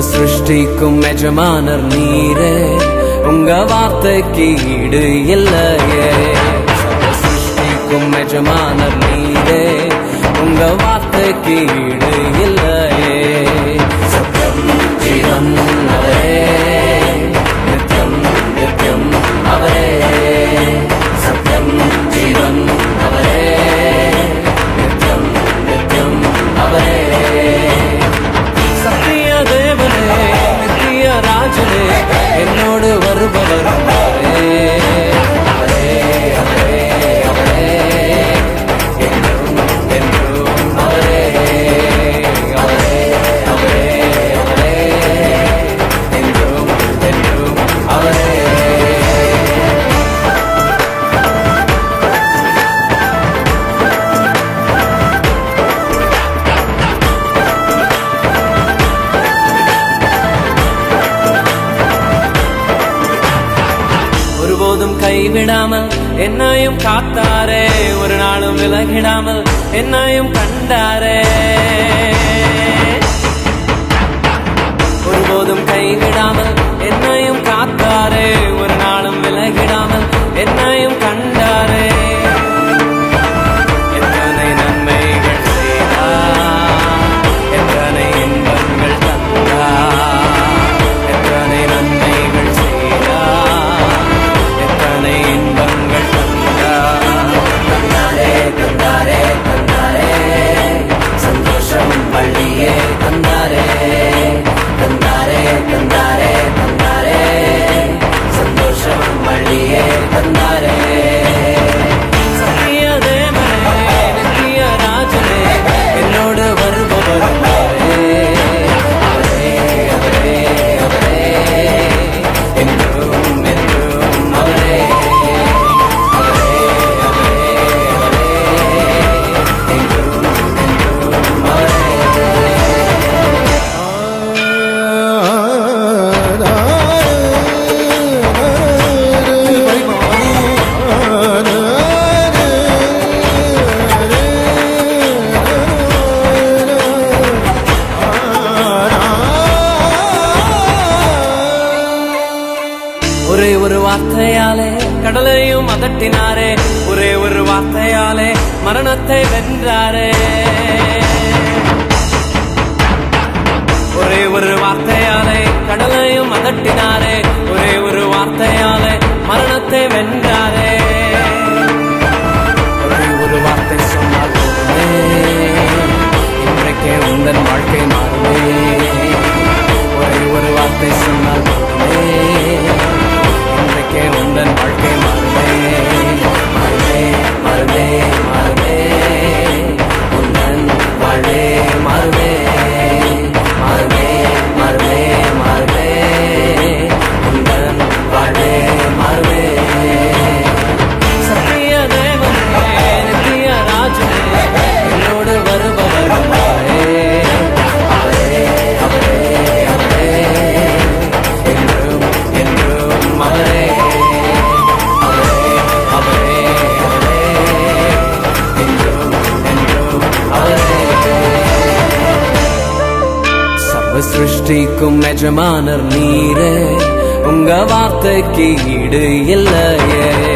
சிருஷ்டிக்கும் எஜமானர் நீரே. உங்க வார்த்தைக்கு ஈடு இல்லையே. சிருஷ்டிக்கும் எஜமானர் நீரே. உங்க வார்த்தைக்கு ஈடு இல்லை எப்போதும் கைவிடாமல் என்னையும் காத்தாரே. ஒரு நாளும் விலகிடாமல் என்னையும் கண்டாரே. வார்த்தையாலே கடலையும் அதட்டினாரே. ஒரே ஒரு வார்த்தையாலே மரணத்தை வென்றாரே. ஒரே ஒரு வார்த்தையால் சிருஷ்டிக்கும் எஜமானர் நீரே. உங்க வார்த்தைக்கு ஈடு இல்லையே.